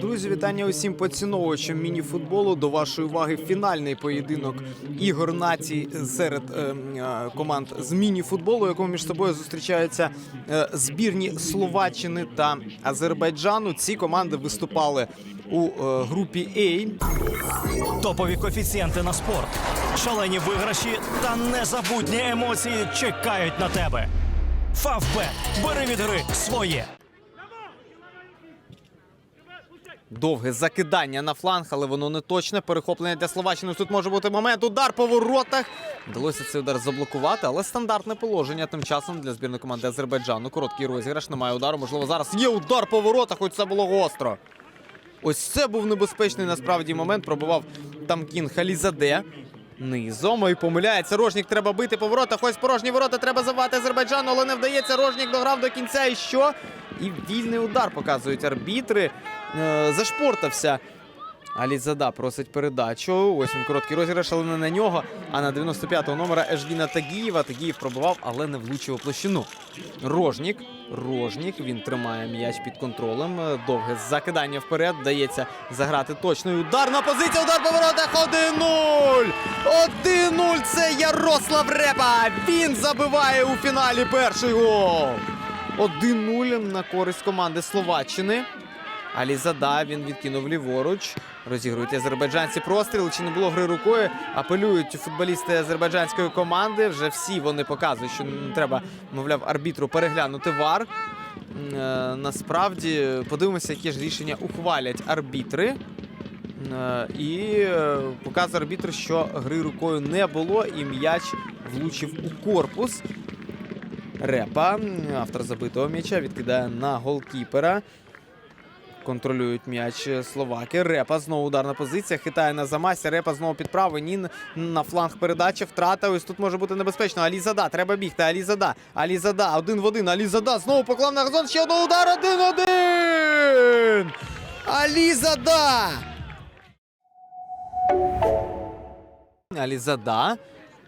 Друзі, вітання усім поціновувачам мініфутболу. До вашої уваги фінальний поєдинок ігор націй серед е, е, команд з мініфутболу, якому між собою зустрічаються е, збірні Словаччини та Азербайджану. Ці команди виступали у е, групі А. Топові коефіцієнти на спорт, шалені виграші та незабутні емоції чекають на тебе. Фавбет. Бери від гри своє. Довге закидання на фланг, але воно не точне. Перехоплення для Словаччини. Тут може бути момент. Удар по воротах. Вдалося цей удар заблокувати, але стандартне положення тим часом для збірної команди Азербайджану. Короткий розіграш, немає удару. Можливо, зараз є удар по воротах, хоч це було гостро. Ось це був небезпечний насправді момент. Пробував Тамкін Халізаде. Низом і помиляється. Рожнік треба бити по воротах. Ось порожні ворота треба завати Азербайджану, але не вдається. Рожнік дограв до кінця. І що? І вільний удар показують арбітри. Е, зашпортався. Алізада просить передачу. Ось він короткий розіграш, але не на нього. А на 95-го номера Ежвіна Тагієва. Тагіїв пробував, але не влучив у площину. Рожнік. Рожнік. Він тримає м'яч під контролем. Довге закидання вперед. Вдається заграти точний удар на позицію. Удар по воротах. 1-0. 1-0. Це Ярослав Репа. Він забиває у фіналі перший гол. 1-0 на користь команди Словаччини. Алізада він відкинув ліворуч. Розігрують азербайджанці простріл. Чи не було гри рукою? Апелюють футболісти азербайджанської команди. Вже всі вони показують, що не треба, мовляв, арбітру переглянути вар. Е, Насправді подивимося, які ж рішення ухвалять арбітри. Е, І е, показує арбітр, що гри рукою не було, і м'яч влучив у корпус. Репа, автор забитого м'яча, відкидає на голкіпера. Контролюють м'яч словаки. Репа знову ударна позиція. Хитає на замасі. Репа знову під правий. Нін на фланг передача. Втрата. Ось тут може бути небезпечно. Алізада. Треба бігти. Алізада. Алізада. Один в один. Алізада. Знову поклав на газон. Ще один удар. Один-один. Алізада. Алізада.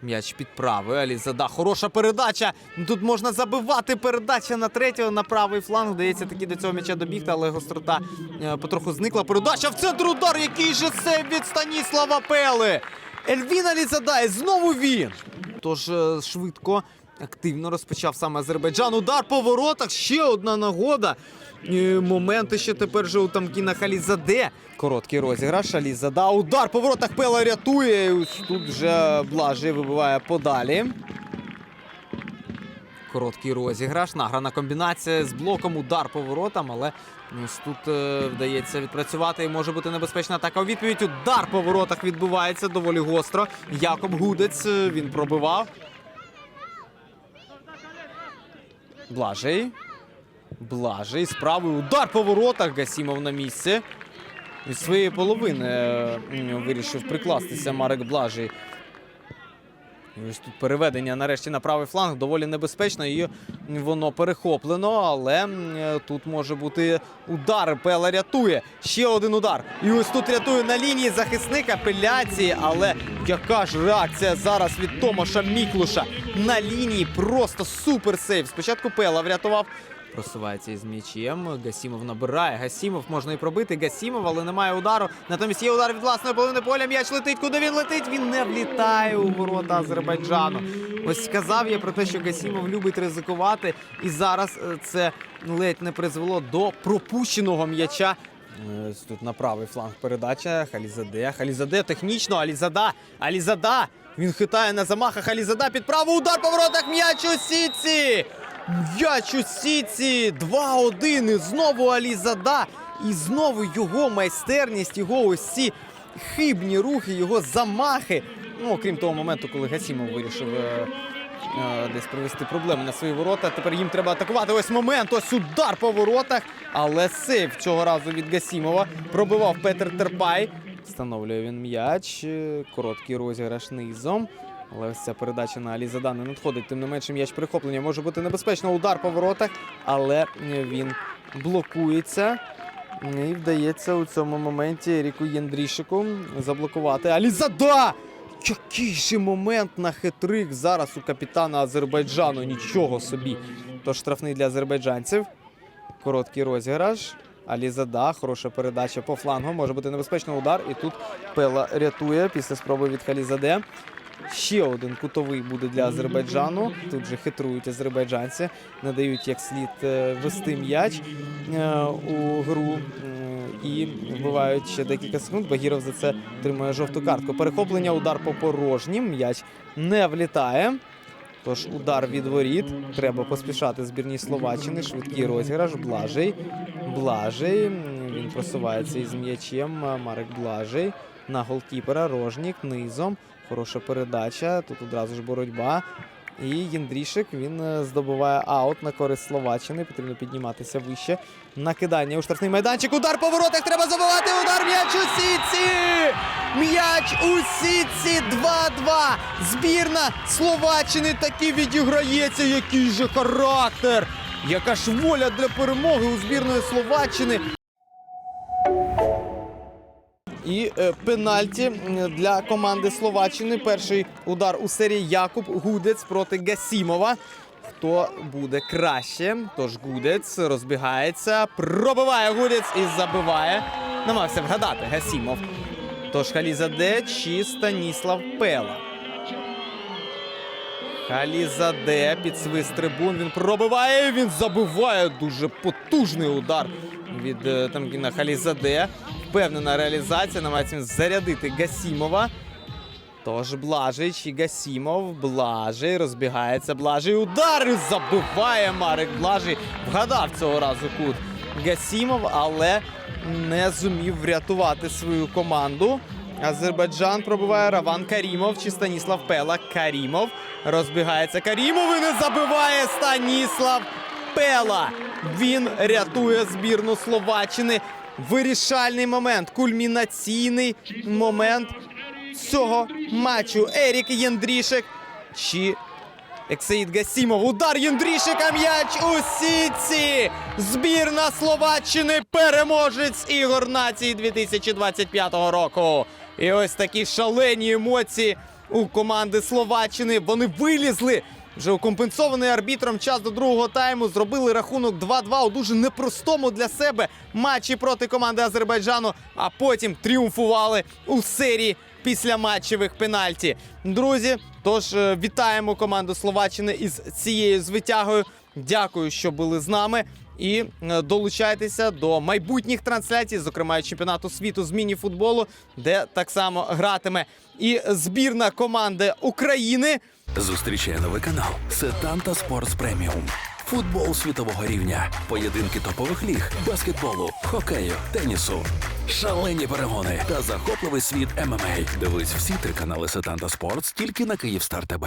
М'яч під правою. Алізада. Хороша передача. Тут можна забивати. Передача на третього, на правий фланг. Вдається таки до цього м'яча добігти, але гострота е, потроху зникла. Передача в центр удар. Який же сейв від Станіслава Пели. Ельвін Алізада. І знову він. Тож е, швидко. Активно розпочав саме Азербайджан. Удар по воротах. Ще одна нагода. Е, Моменти ще тепер же у Тамкіна Халізаде. Короткий розіграш. Алізада. Удар по воротах Пела рятує. Ось Тут вже Блажий вибиває подалі. Короткий розіграш. Награна комбінація з блоком. Удар по воротам, але ось тут е, вдається відпрацювати і може бути небезпечна атака. У відповідь удар по воротах відбувається доволі гостро. Якоб Гудець е, він пробивав. Блажий. Блажий. Справий удар по воротах. Гасімов на місці. Від своєї половини е, вирішив прикластися Марек Блажий. Ось тут переведення нарешті на правий фланг доволі небезпечно. І воно перехоплено, але е, тут може бути удар. Пела рятує. Ще один удар. І ось тут рятує на лінії захисник апеляції. Але яка ж реакція зараз від Томаша Міклуша на лінії? Просто супер сейв. Спочатку Пела врятував. Просувається із м'ячем. Гасімов набирає. Гасімов можна і пробити. Гасімов, але немає удару. Натомість є удар від власної половини поля. М'яч летить. Куди він летить? Він не влітає у ворота Азербайджану. Ось сказав я про те, що Гасімов любить ризикувати. І зараз е, це ледь не призвело до пропущеного м'яча. Е, тут на правий фланг передача. Халізаде. Халізаде технічно. Алізада. Алізада. Він хитає на замахах. Алізада під праву. Удар по воротах. М'яч у сітці. М'яч у сіці 2-1. І знову Алізада. І знову його майстерність, його ось ці хибні рухи, його замахи. Ну, окрім того моменту, коли Гасімов вирішив е, десь привести проблеми на свої ворота. Тепер їм треба атакувати. Ось момент, ось удар по воротах. Але сейв цього разу від Гасімова пробивав Петр Терпай. Встановлює він м'яч. Короткий розіграш низом. Але ось ця передача на Алізада не надходить. Тим не менше, м'яч прихоплення може бути небезпечно. Удар по воротах, але він блокується. І вдається у цьому моменті Ріку Єндрішику заблокувати. Алізада! Який же момент на хитрик зараз у капітана Азербайджану. Нічого собі. Тож штрафний для азербайджанців. Короткий розіграш. Алізада, хороша передача по флангу. Може бути небезпечний удар. І тут Пела рятує після спроби від Халізаде. Ще один кутовий буде для Азербайджану. Тут же хитрують азербайджанці, не дають як слід е, вести м'яч е, у гру і вбивають ще декілька секунд. Багіров за це отримує жовту картку. Перехоплення, удар по порожнім. М'яч не влітає. Тож удар від воріт. Треба поспішати збірній Словаччини. Швидкий розіграш. Блажий. Блажий. Він просувається із м'ячем. А, Марек Блажий. На голкіпера. Рожнік низом. Хороша передача. Тут одразу ж боротьба. І Єндрішик він е, здобуває аут на користь Словаччини. Потрібно підніматися вище. Накидання у штрафний майданчик. Удар по воротах. Треба забивати. Удар м'яч у сітці. М'яч у сітці 2-2. Збірна Словаччини таки відіграється. Який же характер! Яка ж воля для перемоги у збірної Словаччини. І е, пенальті для команди Словаччини. Перший удар у серії Якуб Гудець проти Гасімова. Хто буде краще? Тож Гудець розбігається, пробиває Гудець і забиває. Намагався вгадати Гасімов. Тож Халізаде чи Станіслав Пела. Халізаде під свист трибун. Він пробиває. Він забиває. Дуже потужний удар від е, Тамкіна Халізаде. Впевнена реалізація. Намагається він зарядити Гасімова. Тож Блажич і Гасімов. Блажий розбігається. Блажий удар забиває Марик Блажий. Вгадав цього разу кут Гасімов, але не зумів врятувати свою команду. Азербайджан пробиває Раван Карімов чи Станіслав Пела. Карімов розбігається. Карімов і не забиває Станіслав Пела. Він рятує збірну Словаччини. Вирішальний момент, кульмінаційний момент цього матчу. Ерік Єндрішек чи Ексеїд Гасімов. Удар Єндрішика. М'яч у сітці. Збірна Словаччини переможець ігор нації 2025 року. І ось такі шалені емоції у команди Словаччини. Вони вилізли. Вже укомпенсований арбітром час до другого тайму зробили рахунок 2-2 у дуже непростому для себе матчі проти команди Азербайджану, а потім тріумфували у серії після матчевих пенальті. Друзі, тож е, вітаємо команду Словаччини із цією звитягою. Дякую, що були з нами. І е, долучайтеся до майбутніх трансляцій, зокрема чемпіонату світу з міні-футболу, де так само гратиме і збірна команди України. Зустрічає новий канал Сетанта Спортс Преміум. Футбол світового рівня, поєдинки топових ліг, баскетболу, хокею, тенісу, шалені перегони та захопливий світ ММА. Дивись всі три канали Сетанта Спортс тільки на Київстар ТБ.